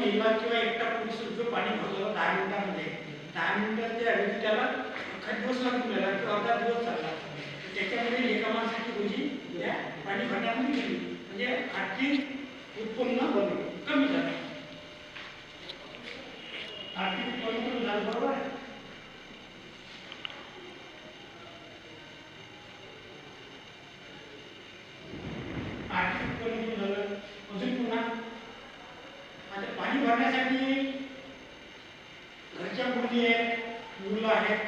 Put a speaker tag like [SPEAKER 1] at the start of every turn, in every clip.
[SPEAKER 1] महिला किंवा एकटा पुरुष जो पाणी भरलं दहा मिनिटामध्ये. दहा मिनिटाच्या ऐवजी त्याला अख्खा दिवस लागून गेला किंवा अर्धा दिवस चालला त्याच्यामध्ये एका माणसाची रोजी त्या पाणी भरण्यामध्ये गेली. म्हणजे आर्थिक उत्पन्न बंद कमी झालं आर्थिक उत्पन्न कमी झालं बरोबर आहे आर्थिक उत्पन्न कमी झालं अजून पुन्हा आता पाणी भरण्यासाठी घरच्या मुली आहेत मुलं आहेत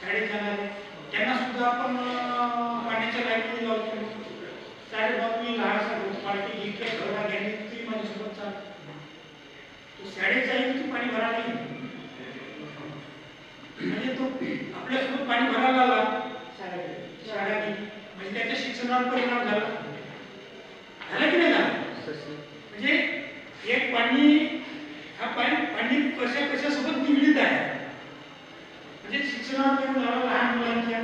[SPEAKER 1] शाळेत जाणारे त्यांना सुद्धा आपण अं, पाण्याच्या लाईनीमध्ये लावतो साडे मी लहानसा होत पार्टी इकडे घरला घ्यायला ती माझ्यासोबत चाल तो शाळेत जाईल की पाणी भरायला येईल. म्हणजे तो आपल्यासोबत पाणी भरायला आला. शाळेत शाळा गेली. म्हणजे त्याच्या शिक्षणावर परिणाम झाला की नाही झाला म्हणजे एक पाणी हा पाणी पाणी कशा कशासोबत निगडीत आहे? म्हणजे शिक्षणावर झाला लहान मुलांच्या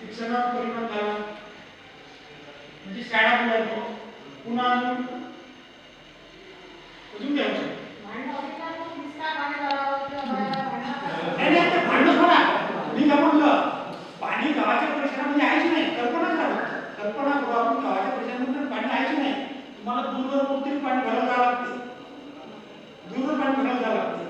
[SPEAKER 1] शिक्षणावर परिणाम झाला. म्हणजे शाळा मुलांची पुन्हा तुम्हाला दूरवर कोणतरी पाणी भरायला जावं लागते. दूरवर पाणी भरायला जावं लागते.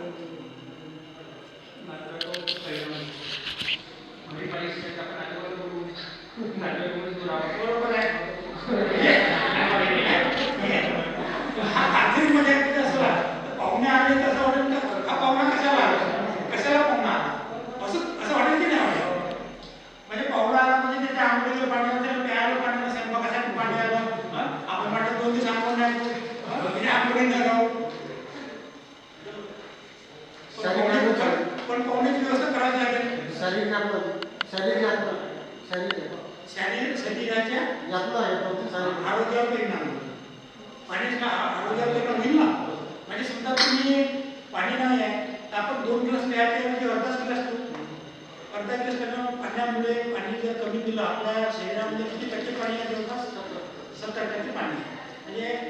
[SPEAKER 1] बरोबर आहे हा कात्रीमध्ये किती असला तर पाहुणे आले तर असं वाटेल का हा पाहुणा कशाला आला कशाला पाहुणा आला असं असं वाटेल की नाही वाटेल म्हणजे पाहुणा आला म्हणजे त्याच्या आंघोळीला पाणी असेल प्यायला पाणी नसेल मग कशाला पाणी आलं हं? आपण म्हटलं दोन दिवस आंघोळ नाही करू. हं? म्हणजे आंघोळी न जाऊ पण पाहुणे- पण पाहुण्याची व्यवस्था करावी लागेल.
[SPEAKER 2] शरीर शरीर यातनं शरीर.
[SPEAKER 1] शारीरिक शरीराच्या
[SPEAKER 2] यातनं आहे शरीर
[SPEAKER 1] आरोग्यावर परिणाम. पाण्याचा आ- आरोग्यावर परिणाम होईल ना? म्हणजे समजा तुम्ही पाणी नाही आहे तर आपण दोन ग्लास प्यायचे म्हणजे अर्धाच ग्लास अर्धा ग्लास त्यांना पाण्यामुळे पाणी जर कमी दिलं आपल्या शरीरामध्ये किती टक्के पाणी आहे जवळपास? सत्तर टक्के पाणी. म्हणजे